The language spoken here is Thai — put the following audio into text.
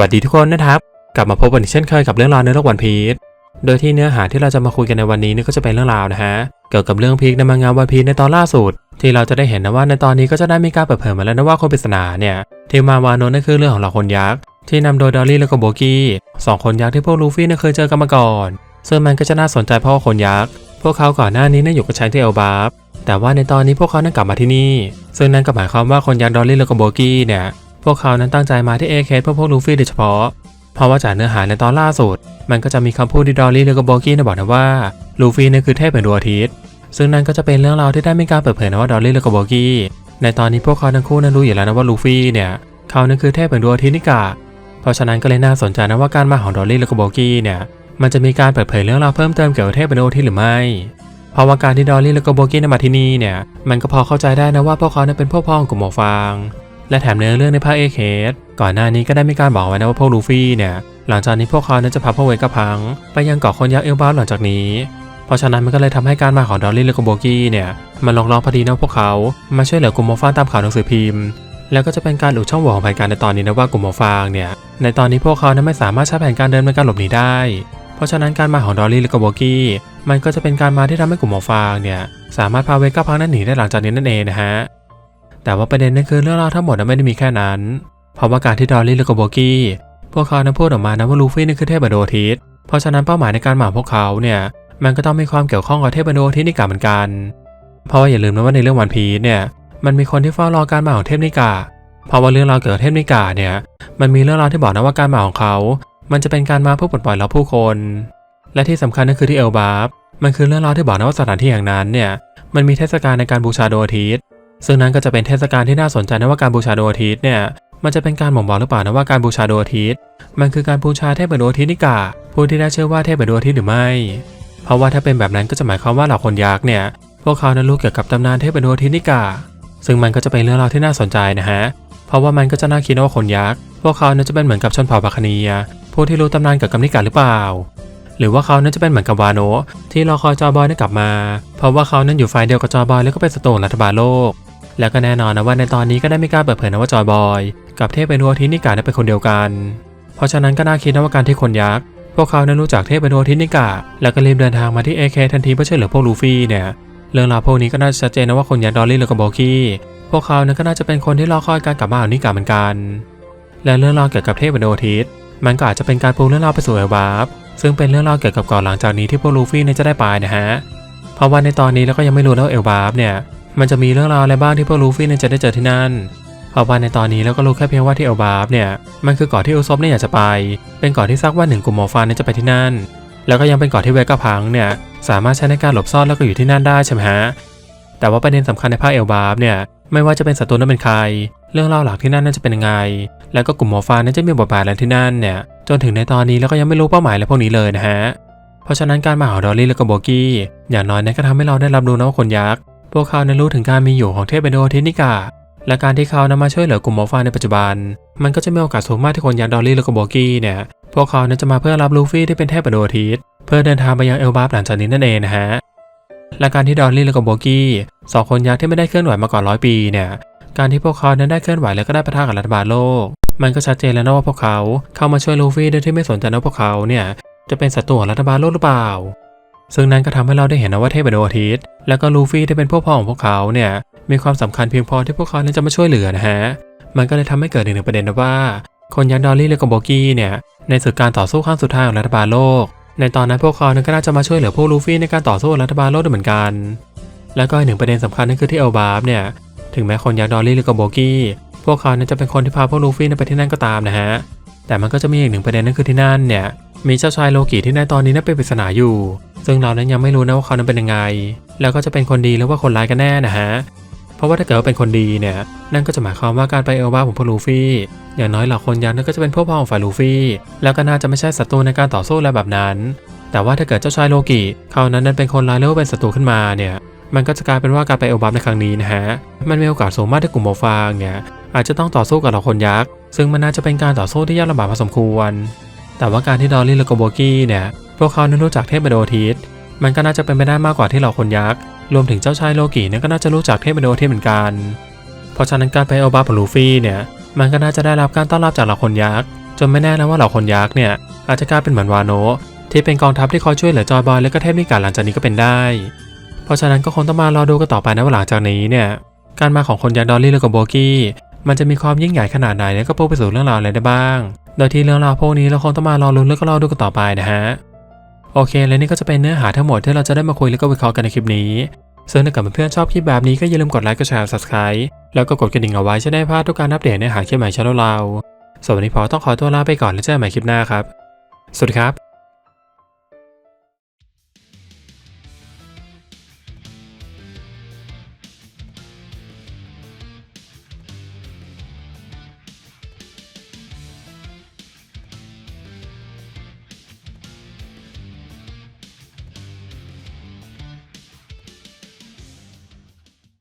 วัสดีทุกคนนะครับ กลับมาพบกันอีกเช่นเคยกับเรื่องราวในโลกวันพีชโดยที่เนื้อหาที่เราจะมาคุยกันในวันนี้นี่ก็จะเป็นเรื่องราวนะฮะเกี่ยวกับเรื่องพีคในมังงะวันพีชในตอนล่าสุด ที่เราจะได้เห็นนะว่าในตอนนี้ก็จะได้มีการเปิดเผยมาแล้วนะว่าคนปริศนาเนี่ยที่มาวานนนั่นคือเรื่องของเหล่าคนยักษ์ที่นำโดยดอลลี่และก็โบกี้สองคนยักษ์ที่พวกลูฟี่เนี่ยเคยเจอกันมาก่อนซึ่งมันก็จะน่าสนใจเพราะว่าคนยักษ์พวกเขาก่อนหน้านี้เนี่ยอยู่กับช้างที่เอลบาฟแต่ว่าในตอนนี้พวกเขานั้นกลับมาที่นี่ ซึ่งนั่นก็หมายความว่าคนยักษ์ดอลลี่และก็โบกี้เนี่ย พวกเขานั้นตั้งใจมาที่เอเคสเพื่อพวกลูฟี่โดยเฉพาะ เพราะว่าจากเนื้อหาในตอนล่าสุด มันก็จะมีคำพูดที่ดอลลี่และก็โบกี้เนี่ยบอกนะว่าลูฟี่นี่ยคือเทพแห่งดวงอาทิตย์ ซึ่งนั่นก็จะเป็นเรื่องราวที่ได้มีการเปิดเผยนะว่าดอลลี่และก็โบกี้ในตอนนี้พวกเขาทั้งคู่นั้นรู้อยู่แล้วนะว่าลูฟี่เนี่ยเขานั้นคือเทพแห่งดวงอาทิตย์นี่กะเพราะฉะนั้นก็เลยน่าสนใจนะว่าการมาของดอลลี่และก็โบกี้เนี่ยมันจะมีการเปิดเผยเรื่องราวเพิ่มเติมเกี่ยวกับเทพแห่งดวงอาทิตย์หรือไม่ เพราะว่าการที่ดอลลี่และกโบกี้มาที่นี่เนี่ยมันก็พอเข้าใจได้นะว่าพวกเขานั้นเป็นพวกพ้องกลุ่มหมวกฟาง และแถมเนื้อเรื่องในภาคเอเคสก่อนหน้านี้ก็ได้มีการบอกไว้นะว่าพวกลูฟี่เนี่ยหลังจากนี้พวกเขานั้นจะพาพวกเวกกะพัง ไปยังเกาะคนยักษ์เอลบาสหลังจากนี้ เพราะฉะนั้นมันก็เลยทำให้การมาของดอลลี่และก็โบกี้เนี่ยมันลองลองพอดีนะพวกเขามาช่วยเหลือกลุ่มหมฟางตามข่าวหนังสือพิมพ์ แล้วก็จะเป็นการหลุดช่องโหว่ของแผนการในตอนนี้นะว่ากลุ่มหมฟางเนี่ยในตอนนี้พวกเขานั้นไม่สามารถใช้แผนการเดินในการหลบหนีได้ เพราะฉะนั้นการมาของดอลลี่และก็โบกี้มันก็จะเป็นการมาที่ทำให้กลุ่มหมฟางเนี่ยสามารถพาเวกกะพังนั้นหนีได้หลังจากนี้นั่นเองนะฮะ แต่ว่าประเด็นนั่นคือเรื่องราวทั้งหมดนั้นไม่ได้มีแค่นั้น เพราะว่าการที่ดอลลี่และก็โบกี้ พวกเขานั้นพูดออกมานะว่าลูฟี่นี่คือเทพบดทิตเพราะฉะนั้นเป้าหมายในการหมาพวกเขาเนี่ยมันก็ต้องมีความเกี่ยวข้องกับเทพบดทิตนิกาเหมือนกัน เพราะว่าอย่าลืมนะว่าในเรื่องวันพีเนี่ยมันมีคนที่เฝ้ารอการมาของเทพนิกาเพราะว่าเรื่องราวเกี่ยวกับเทพนิกาเนี่ยมันมีเรื่องราวที่บอกนะว่าการมาของเขา มันจะเป็นการมาเพื่อปลดปล่อยเราผู้คน และที่สำคัญนั่นคือที่เอลบาฟมันคือเรื่องราวที่บอกนะว่าสถานที่อย่างนั้นเนี่ยมันมีเทศกาลในการบูชาดวงอาทิตย์ ซึ่งนั้นก็จะเป็นเทศกาลที่น่าสนใจนะว่าการบูชาดวงอาทิตย์เนี่ยมันจะเป็นการบ่งบอกหรือเปล่านะว่าการบูชาดวงอาทิตย์ มันคือการบูชาเทพดวงอาทิตย์นิกาผู้ที่ได้เชื่อว่าเทพดวงอาทิตย์หรือไม่ เพราะว่าถ้าเป็นแบบนั้นก็จะหมายความว่าเหล่าคนยักษ์เนี่ยพวกเขานั้นรู้เกี่ยวกับตำนานเทพดวงอาทิตย์นิกา ซึ่งมันก็จะเป็นเรื่องราวที่น่าสนใจนะฮะเพราะว่ามันก็จะน่าคิดนะว่าคนยักษ์พวกเขานั้นจะเป็นเหมือนกับชนเผ่าบาคเนียผู้ที่รู้ตำนานเกี่ยวกับนิกาหรือเปล่า หรือว่าเขานั้นจะเป็นเหมือนกับวาโนที่รอคอยจอบอยนั้นกลับมา เพราะว่าเขานั้นอยู่ฝ่ายเดียวกับจอบอยแล้วก็เป็นศัตรูรัฐบาลโลก แล้วก็แน่นอนนะว่าในตอนนี้ก็ได้มีการเปิดเผยนะว่าจอยบอย กับเทพเป็นดวงอาทิตย์นิกาได้เป็นคนเดียวกัน เพราะฉะนั้นก็น่าคิดนะว่าการที่คนยักษ์พวกเขานั้นรู้จักเทพเป็นดวงอาทิตย์นิกาแล้วก็รีบเดินทางมาที่เอเคทันทีเพื่อช่วยเหลือพวกลูฟี่เนี่ยเรื่องราวพวกนี้ก็น่าจะชัดเจนนะว่าคนยักษ์ดอลลี่และก็โบกี้พวกเขานั้นก็น่าจะเป็นคนที่รอคอยการกลับมาของนิกาเหมือนกัน และเรื่องราวเกี่ยวกับเทพเป็นดวงอาทิตย์มันก็อาจจะเป็นการปูเรื่องราวไปสู่เอลบาฟซึ่งเป็นเรื่องราวเกี่ยวกับก่อนหลังจากนี้ที่พวกลูฟี่เนี่ยจะได้ไปนะฮะเพราะว่าในตอนนี้เราก็ยังไม่รู้นะว่าเอลบาฟเนี่ย มันจะมีเรื่องราวอะไรบ้างที่พวกลูฟี่เนี่ยจะได้เจอที่นั่นเพราะว่าในตอนนี้เราก็รู้แค่เพียงว่าที่เอลบาฟเนี่ยมันคือเกาะที่อุซบเนี่ยอยากจะไป เป็นเกาะที่ซักว่าหนึ่งกลุ่มหมอฟานเนี่ยจะไปที่นั่น แล้วก็ยังเป็นเกาะที่เวก้าพังเนี่ยสามารถใช้ในการหลบซ่อนแล้วก็อยู่ที่นั่นได้ใช่ไหมฮะแต่ว่าประเด็นสำคัญในภาคเอลบาฟเนี่ยไม่ว่าจะเป็นศัตรูนั้นเป็นใคร เรื่องราวหลักที่นั่นน่าจะเป็นยังไง แล้วก็กลุ่มหมอฟานนั้นจะมีบทบาทอะไรที่นั่นเนี่ยจนถึงในตอนนี้เราก็ยังไม่รู้เป้าหมายอะไรพวกนี้เลยนะฮะเพราะฉะนั้นการมาของดอลลี่และก็โบกี้อย่างน้อยนั้นก็ทำให้เราได้รับรู้นะว่าคนยักษ์ วกเขานั้นรู้ถึงการมีอยู่ของเทพเบโดทินิกา และการที่เขานำมาช่วยเหลือกลุ่มหมอฟ้าในปัจจุบัน มันก็จะมีโอกาสสูงมากที่คนอยักษ์ดอลลี่และก็โบกี้เนี่ย พวกเขานั้นจะมาเพื่อรับลูฟี่ที่เป็นเทพเบโดทิสเพื่อเดินทางไปยังเอลบาฟหลังจากนี้นั่นเองนะฮะ และการที่ดอลลี่และก็โบกี้สองคนยักษ์ที่ไม่ได้เคลื่อนไหวมาก่อนร้อยปีเนี่ยการที่พวกเขานั้นได้เคลื่อนไหวแล้วก็ได้ประทะกับรัฐบาลโลก มันก็ชัดเจนแล้วนะว่าพวกเขาเข้ามาช่วยลูฟี่โดยที่ไม่สนใจนะพวกเขาเนี่ยจะเป็นศัตรูของรัฐบาลโลกหรือเปล่า ซึ่งนั้นก็ทำให้เราได้เห็นนะว่าเทพดวงอาทิตย์และก็ลูฟี่ที่เป็นพวกพ้องของพวกเขาเนี่ยมีความสำคัญเพียงพอที่พวกเขานั้นจะมาช่วยเหลือนะฮะ มันก็เลยทำให้เกิดอีกหนึ่งประเด็นนะว่า คนยักษ์ดอลลี่และก็โบกี้เนี่ยในศึกการต่อสู้ครั้งสุดท้ายของรัฐบาลโลก ในตอนนั้นพวกเขานั้นก็น่าจะมาช่วยเหลือพวกลูฟี่ในการต่อสู้รัฐบาลโลกด้วยเหมือนกัน แล้วก็อีกหนึ่งประเด็นสำคัญนั่นคือที่เอลบาฟเนี่ยถึงแม้คนยักษ์ดอลลี่และก็โบกี้พวกเขานั้นจะเป็นคนที่พาพวกลูฟี่ไปที่นั่นก็ตามนะฮะแต่มันก็จะมีอีกหนึ่งประเด็นนั่นคือที่นั่นเนี่ย มีเจ้าชายโลกิที่ในตอนนี้นั้นเป็นปริศนาอยู่ ซึ่งเรานั้นยังไม่รู้นะว่าเขานั้นเป็นยังไง แล้วก็จะเป็นคนดีหรือว่าคนร้ายกันแน่นะฮะ เพราะว่าถ้าเกิดว่าเป็นคนดีเนี่ย นั่นก็จะหมายความว่าการไปเอลบาของพวกลูฟี่ อย่างน้อยเหล่าคนยักษ์นั่นก็จะเป็นพวกพ้องของฝ่ายลูฟี่ แล้วก็น่าจะไม่ใช่ศัตรูในการต่อสู้อะไรแบบนั้น แต่ว่าถ้าเกิดเจ้าชายโลกิเขานั้นนั้นเป็นคนร้ายหรือว่าเป็นศัตรูขึ้นมาเนี่ย มันก็จะกลายเป็นว่าการไปเอลบาในครั้งนี้นะฮะ มันมีโอกาสสูงมากที่กลุ่มโมฟางเนี่ยอาจจะต้องต่อสู้กับเหล่าคนยักษ์ ซึ่งมันน่าจะเป็นการต่อสู้ที่ยากลำบากพอสมควร แต่ว่าการที่ดอลลี่และก็โบกี้เนี่ย พวกเขานั้นรู้จักเทพเบโดทิสมันก็น่าจะเป็นไปได้มากกว่าที่เหล่าคนยักษ์ รวมถึงเจ้าชายโลกิเนี่ยก็น่าจะรู้จักเทพเบโดทิสเหมือนกัน เพราะฉะนั้นการไปเอลบาของลูฟี่เนี่ย มันก็น่าจะได้รับการต้อนรับจากเหล่าคนยักษ์ จนไม่แน่นะว่าเหล่าคนยักษ์เนี่ยอาจจะกลายเป็นเหมือนวาโนที่เป็นกองทัพที่คอยช่วยเหลือจอยบอยและก็เทพนิกาหลังจากนี้ก็เป็นได้ เพราะฉะนั้นก็คงต้องมารอดูกันต่อไปนะว่าหลังจากนี้เนี่ย การมาของคนยักษ์ดอลลี่และก็โบกี้ มันจะมีความยิ่งใหญ่ขนาดไหนและก็พุ่งไปสู่เรื่องราวอะไรได้บ้าง โดยที่เรื่องราวพวกนี้เราคงต้องมารอลุ้นแล้วก็รอดูกันต่อไปนะฮะ โอเค และนี่ก็จะเป็นเนื้อหาทั้งหมดที่เราจะได้มาคุยแล้วก็วิเคราะห์กันในคลิปนี้ซึ่งถ้าเกิดเพื่อนๆชอบคลิปแบบนี้ก็อย่าลืมกดไลค์ กดแชร์ subscribe แล้วก็กดกระดิ่งเอาไว้จะได้พลาดทุกการอัปเดตเนื้อหาคลิปใหม่ช่องเราสวัสดีพอต้องขอตัวลาไปก่อนแล้วเจอกันใหม่คลิปหน้าครับ สวัสดีครับ